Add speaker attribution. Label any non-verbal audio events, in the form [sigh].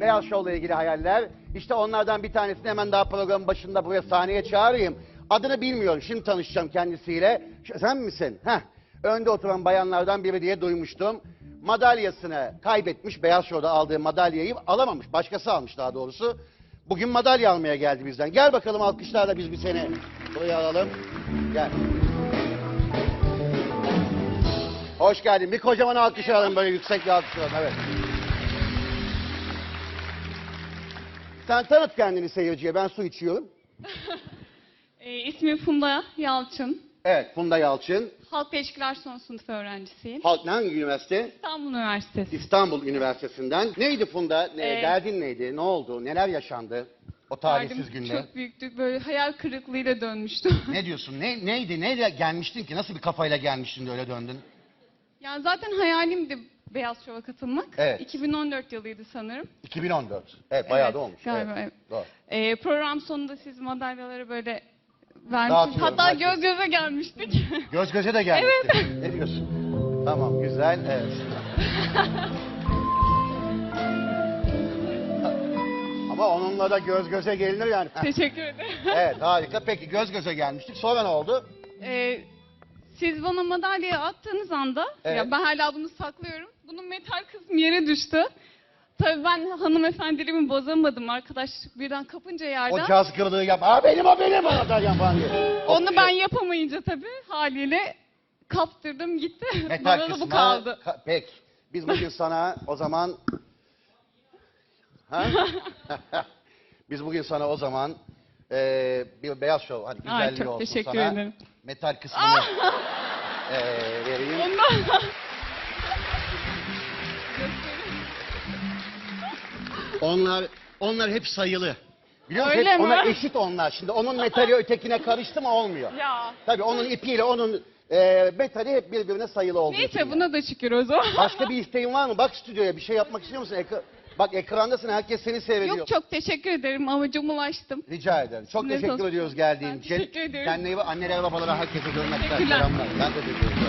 Speaker 1: Beyaz Show'la ilgili hayaller. İşte onlardan bir tanesini hemen daha programın başında buraya sahneye çağırayım. Adını bilmiyorum. Şimdi tanışacağım kendisiyle. Sen misin? Heh. Önde oturan bayanlardan biri diye duymuştum. Madalyasını kaybetmiş. Beyaz Show'da aldığı madalyayı alamamış. Başkası almış daha doğrusu. Bugün madalya almaya geldi bizden. Gel bakalım alkışlarla biz bir seni buraya alalım. Gel. Hoş geldin. Bir kocaman alkış alalım böyle yüksek bir alkış alalım. Evet. Sen tanıt kendini seyirciye. Ben su içiyorum. [laughs]
Speaker 2: E, ismim Funda Yalçın.
Speaker 1: Evet, Funda Yalçın.
Speaker 2: Halk ilişkiler son sınıf öğrencisiyim.
Speaker 1: Halk hangi üniversite?
Speaker 2: İstanbul Üniversitesi.
Speaker 1: İstanbul Üniversitesi'nden. Neydi Funda? Ne,
Speaker 2: Ee,
Speaker 1: derdin neydi? Ne oldu? Neler yaşandı? O talihsiz
Speaker 2: Derdim
Speaker 1: günde.
Speaker 2: Çok büyüktü. Böyle hayal kırıklığıyla dönmüştüm. [laughs]
Speaker 1: Ne diyorsun? Ne, neydi? Neyle gelmiştin ki? Nasıl bir kafayla gelmiştin de öyle döndün?
Speaker 2: yani zaten hayalimdi Beyaz Şov'a katılmak.
Speaker 1: Evet.
Speaker 2: 2014 yılıydı sanırım.
Speaker 1: 2014. Evet, bayağı
Speaker 2: Evet,
Speaker 1: da olmuş.
Speaker 2: galiba,
Speaker 1: evet.
Speaker 2: evet.
Speaker 1: Doğru.
Speaker 2: E, program sonunda siz madalyaları böyle.
Speaker 1: Dağıtıyorum,
Speaker 2: Hatta
Speaker 1: herkes.
Speaker 2: göz göze gelmiştik. [laughs]
Speaker 1: Göz göze de gelmiştin. Ne diyorsun? Tamam, güzel. Evet. [laughs] Ama onunla da göz göze gelinir yani.
Speaker 2: Teşekkür ederim.
Speaker 1: evet, harika. Peki göz göze gelmiştik. Sonra ne oldu?
Speaker 2: E, siz bana madalyayı attığınız anda,
Speaker 1: Evet.
Speaker 2: ya ben hala bunu saklıyorum. Bunun metal kısmı yere düştü. Tabii ben hanımefendiliğimi bozamadım. Arkadaş birden kapınca
Speaker 1: O
Speaker 2: yerden.
Speaker 1: cazgırlığı yap. Aa benim o benim madalyam falan diye.
Speaker 2: Onu ben yapamayınca tabii haliyle kaptırdım gitti. [laughs]
Speaker 1: Metal
Speaker 2: Bana da bu
Speaker 1: kısmına-
Speaker 2: kaldı.
Speaker 1: Ka- Peki. Biz bugün [laughs] sana o zaman... Ha? [laughs] Biz bugün sana o zaman eee, bir beyaz şov, hadi
Speaker 2: Ay,
Speaker 1: güzelliği
Speaker 2: çok
Speaker 1: olsun
Speaker 2: teşekkür
Speaker 1: sana.
Speaker 2: ederim.
Speaker 1: Metal kısmını eee, [laughs] vereyim.
Speaker 2: Ondan
Speaker 1: Onlar onlar hep sayılı. Biliyor musun?
Speaker 2: Öyle
Speaker 1: Hep
Speaker 2: mi?
Speaker 1: Onlar eşit onlar. Şimdi onun metali ötekine karıştı mı olmuyor.
Speaker 2: ya.
Speaker 1: Tabii onun ipiyle onun eee metali hep birbirine sayılı olduğu için
Speaker 2: Neyse
Speaker 1: yani.
Speaker 2: buna da şükür o zaman.
Speaker 1: Başka bir isteğin var mı? Bak stüdyoya bir şey yapmak istiyor musun? Ekra- Bak ekrandasın herkes seni seyrediyor.
Speaker 2: Yok çok teşekkür ederim amacıma ulaştım.
Speaker 1: Rica ederim. Çok
Speaker 2: Ne
Speaker 1: teşekkür
Speaker 2: olsun.
Speaker 1: ediyoruz geldiğin
Speaker 2: Ben
Speaker 1: için.
Speaker 2: teşekkür ederim.
Speaker 1: Kendine iyi bak. Annelere babalara herkese.
Speaker 2: Teşekkürler.
Speaker 1: Selamlar. Ben de teşekkür ederim.